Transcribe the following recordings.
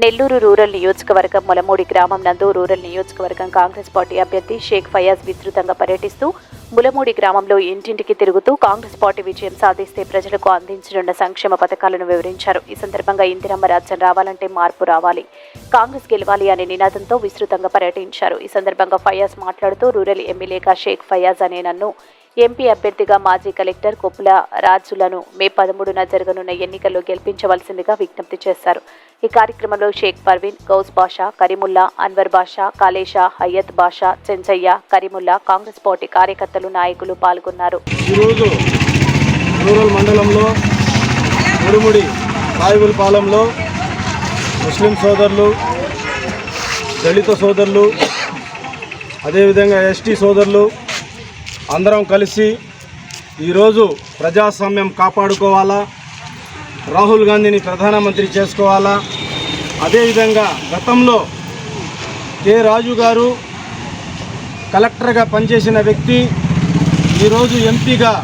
Nellore rural నియోజకవర్గం ములమూడి గ్రామం నందు రూరల్ నియోజకవర్గం కాంగ్రెస్ పార్టీ అభ్యర్థి షేక్ ఫయాజ్ విస్తృతంగా పర్యటిస్తూ ములమూడి గ్రామంలో ఇంటింటికి తిరుగుతూ కాంగ్రెస్ పార్టీ విజయం సాధిస్తే ప్రజలకు అందించనున్న సంక్షేమ పథకాలను వివరించారు. ఈ సందర్భంగా ఇందిరమ్మ రాజ్యం రావాలంటే మార్పు రావాలి. కాంగ్రెస్ గెలవాలి అనే నినాదంతో విస్తృతంగా పర్యటించారు. ఈ సందర్భంగా ఫయాజ్ మాట్లాడుతూ రూరల్ ఎమ్మెల్యేగా షేక్ ఫయాజ్ అనే నన్ను ఎంపీ అభ్యర్థిగా మాజీ కలెక్టర్ కొప్పుల రాజులను మే పదమూడున జరగనున్న ఎన్నికల్లో గెలిపించవలసిందిగా విజ్ఞప్తి చేశారు. ఈ కార్యక్రమంలో షేక్ పర్వీన్ గౌస్ బాషా కరీముల్లా అన్వర్ బాషా కాలేషా హయ్యత్ బాషా చెంచయ్య కరీముల్లా కాంగ్రెస్ పార్టీ కార్యకర్తలు నాయకులు పాల్గొన్నారు. ఈరోజు రూరల్ మండలంలో ఉరుముడి పాలెంలో ముస్లిం సోదరులు దళిత సోదరులు అదేవిధంగా ఎస్టీ సోదరులు అందరం కలిసి ఈరోజు ప్రజాస్వామ్యం కాపాడుకోవాలా? రాహుల్ గాంధీని ప్రధానమంత్రి చేసుకోవాలా? అదేవిధంగా గతంలో కె రాజు గారు కలెక్టర్గా పనిచేసిన వ్యక్తి ఈరోజు ఎంపీగా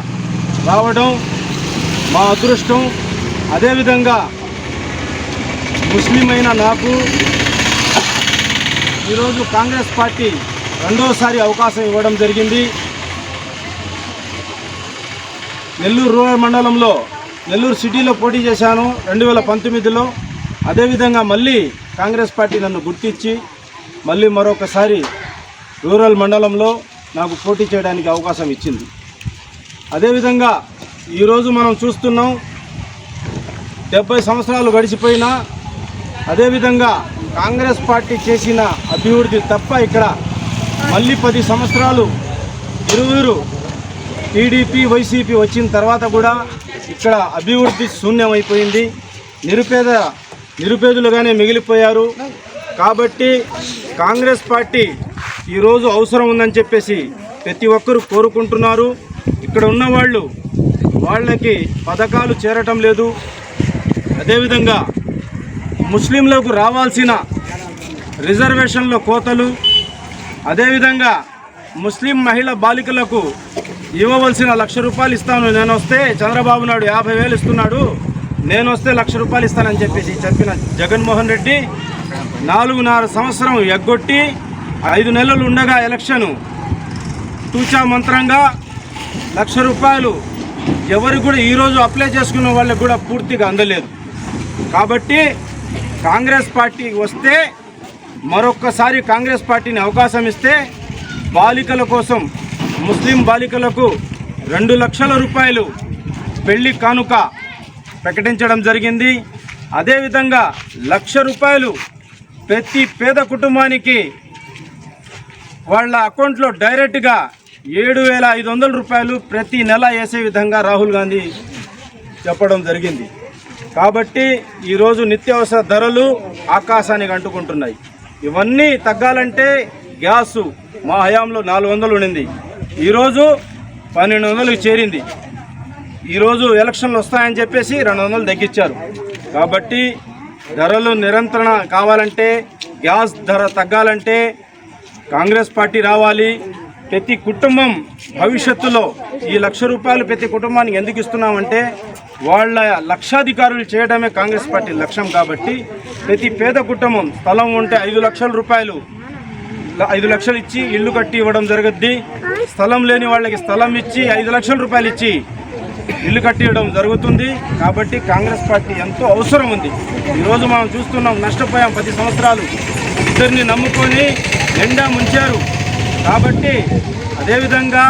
రావడం మా అదృష్టం. అదేవిధంగా ముస్లిం అయిన నాకు ఈరోజు కాంగ్రెస్ పార్టీ రెండోసారి అవకాశం ఇవ్వడం జరిగింది. నెల్లూరు రూరల్ మండలంలో నెల్లూరు సిటీలో పోటీ చేశాను రెండు వేల పంతొమ్మిదిలో. అదేవిధంగా మళ్ళీ కాంగ్రెస్ పార్టీ నన్ను గుర్తించి మళ్ళీ మరొకసారి రూరల్ మండలంలో నాకు పోటీ చేయడానికి అవకాశం ఇచ్చింది. అదేవిధంగా ఈరోజు మనం చూస్తున్నాం డెబ్బై సంవత్సరాలు గడిచిపోయినా అదేవిధంగా కాంగ్రెస్ పార్టీ చేసిన అభివృద్ధి తప్ప ఇక్కడ మళ్ళీ పది సంవత్సరాలు ఇరువురు టీడీపీ వైసీపీ వచ్చిన తర్వాత కూడా ఇక్కడ అభివృద్ధి శూన్యమైపోయింది. నిరుపేద నిరుపేదలుగానే మిగిలిపోయారు. కాబట్టి కాంగ్రెస్ పార్టీ ఈరోజు అవసరం ఉందని చెప్పేసి ప్రతి ఒక్కరూ కోరుకుంటున్నారు. ఇక్కడ ఉన్నవాళ్ళు వాళ్ళకి పథకాలు చేరటం లేదు. అదేవిధంగా ముస్లింలకు రావాల్సిన రిజర్వేషన్ల కోతలు అదేవిధంగా ముస్లిం మహిళ బాలికలకు ఇవ్వవలసిన లక్ష రూపాయలు ఇస్తాను. నేను వస్తే చంద్రబాబు నాయుడు యాభై వేలు ఇస్తున్నాడు. నేను వస్తే లక్ష రూపాయలు ఇస్తానని చెప్పేసి చెప్పిన జగన్మోహన్ రెడ్డి నాలుగున్నర సంవత్సరం ఎగ్గొట్టి ఐదు నెలలు ఉండగా ఎలక్షను తూచా మంత్రంగా లక్ష రూపాయలు ఎవరికి కూడా ఈరోజు అప్లై చేసుకున్న వాళ్ళకి కూడా పూర్తిగా అందలేదు. కాబట్టి కాంగ్రెస్ పార్టీ వస్తే మరొక్కసారి కాంగ్రెస్ పార్టీని అవకాశం ఇస్తే బాలికల కోసం ముస్లిం బాలికలకు రెండు లక్షల రూపాయలు పెళ్ళి కానుక ప్రకటించడం జరిగింది. అదేవిధంగా లక్ష రూపాయలు ప్రతి పేద కుటుంబానికి వాళ్ళ అకౌంట్లో డైరెక్ట్గా ఏడు వేల ఐదు వందల రూపాయలు ప్రతి నెల వేసే విధంగా రాహుల్ గాంధీ చెప్పడం జరిగింది. కాబట్టి ఈరోజు నిత్యావసర ధరలు ఆకాశానికి అంటుకుంటున్నాయి. ఇవన్నీ తగ్గాలంటే గ్యాసు మా హయాంలో నాలుగు వందలు ఉండింది. ఈరోజు పన్నెండు వందలకు చేరింది. ఈరోజు ఎలక్షన్లు వస్తాయని చెప్పేసి రెండు వందలు తగ్గించారు. కాబట్టి ధరలు నిరంతరణ కావాలంటే గ్యాస్ ధర తగ్గాలంటే కాంగ్రెస్ పార్టీ రావాలి. ప్రతి కుటుంబం భవిష్యత్తులో ఈ లక్ష రూపాయలు ప్రతి కుటుంబానికి ఎందుకు ఇస్తున్నామంటే వాళ్ళ లక్షాధికారులు చేయడమే కాంగ్రెస్ పార్టీ లక్ష్యం కాబట్టి ప్రతి పేద కుటుంబం స్థలం ఉంటే ఐదు లక్షల రూపాయలు ఐదు లక్షలు ఇచ్చి ఇల్లు కట్టి ఇవ్వడం జరుగుద్ది. స్థలం లేని వాళ్ళకి స్థలం ఇచ్చి ఐదు లక్షల రూపాయలు ఇచ్చి ఇల్లు కట్టివ్వడం జరుగుతుంది. కాబట్టి కాంగ్రెస్ పార్టీ ఎంతో అవసరం ఉంది. ఈరోజు మనం చూస్తున్నాం నష్టపోయాం పది సంవత్సరాలు. ఇద్దరిని నమ్ముకొని ఎండా ముంచారు. కాబట్టి అదేవిధంగా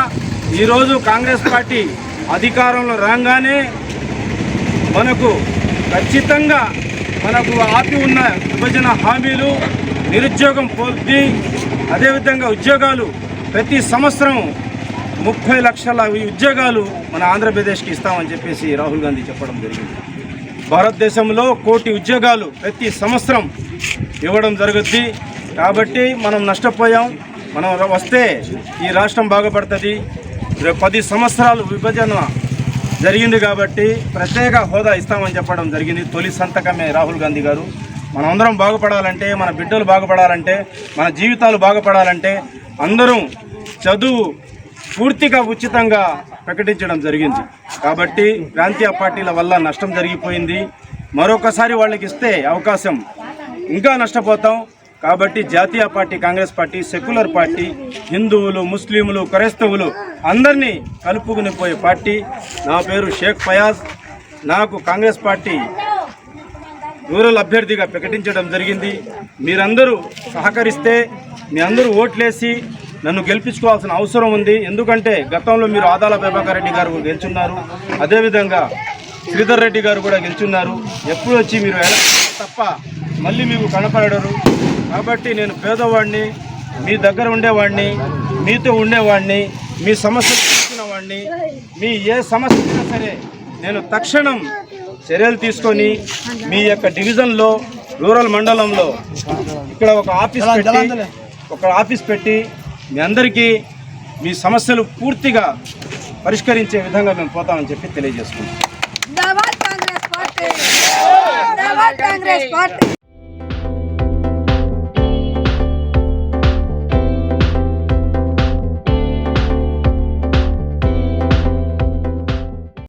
ఈరోజు కాంగ్రెస్ పార్టీ అధికారంలో రాగానే మనకు ఖచ్చితంగా మనకు ఆపి ఉన్న విభజన హామీలు నిరుద్యోగం పోద్ది. అదేవిధంగా ఉద్యోగాలు ప్రతి సంవత్సరం ముప్పై లక్షల ఉద్యోగాలు మన ఆంధ్రప్రదేశ్కి ఇస్తామని చెప్పేసి రాహుల్ గాంధీ చెప్పడం జరిగింది. భారతదేశంలో కోటి ఉద్యోగాలు ప్రతి సంవత్సరం ఇవ్వడం జరుగుద్ది. కాబట్టి మనం నష్టపోయాం. మనం వస్తే ఈ రాష్ట్రం బాగుపడుతుంది. పది సంవత్సరాలు విభజన జరిగింది కాబట్టి ప్రత్యేక హోదా ఇస్తామని చెప్పడం జరిగింది. తొలి సంతకమే రాహుల్ గాంధీ గారు. మనమందరం బాగుపడాలంటే మన బిడ్డలు బాగుపడాలంటే మన జీవితాలు బాగుపడాలంటే అందరం చదువు పూర్తిగా ఉచితంగా ప్రకటించడం జరిగింది. కాబట్టి ప్రాంతీయ పార్టీల వల్ల నష్టం జరిగిపోయింది. మరొకసారి వాళ్ళకి ఇస్తే అవకాశం ఇంకా నష్టపోతాం. కాబట్టి జాతీయ party Congress party secular party హిందువులు ముస్లింలు క్రైస్తవులు అందరినీ కలుపుకుని పోయే పార్టీ. నా పేరు షేక్ ఫయాజ్. నాకు కాంగ్రెస్ పార్టీ రూరల్ అభ్యర్థిగా ప్రకటించడం జరిగింది. మీరందరూ సహకరిస్తే మీ అందరూ ఓట్లేసి నన్ను గెలిపించుకోవాల్సిన అవసరం ఉంది. ఎందుకంటే గతంలో మీరు ఆదాల ప్రభాకర్ రెడ్డి గారు గెలుచున్నారు. అదేవిధంగా శ్రీధర్ రెడ్డి గారు కూడా గెలుచున్నారు. ఎప్పుడు వచ్చి మీరు తప్ప మళ్ళీ మీకు కనపడరు. కాబట్టి నేను పేదవాడిని మీ దగ్గర ఉండేవాడిని మీతో ఉండేవాడిని మీ సమస్యలు తీర్చిన వాడిని మీ ఏ సమస్య సరే నేను తక్షణం చర్యలు తీసుకొని మీ యొక్క డివిజన్లో రూరల్ మండలంలో ఇక్కడ ఒక ఆఫీస్ పెట్టి ఒక ఆఫీస్ పెట్టి మీ అందరికీ మీ సమస్యలు పూర్తిగా పరిష్కరించే విధంగా మేము పోతామని చెప్పి తెలియజేసుకుంటాం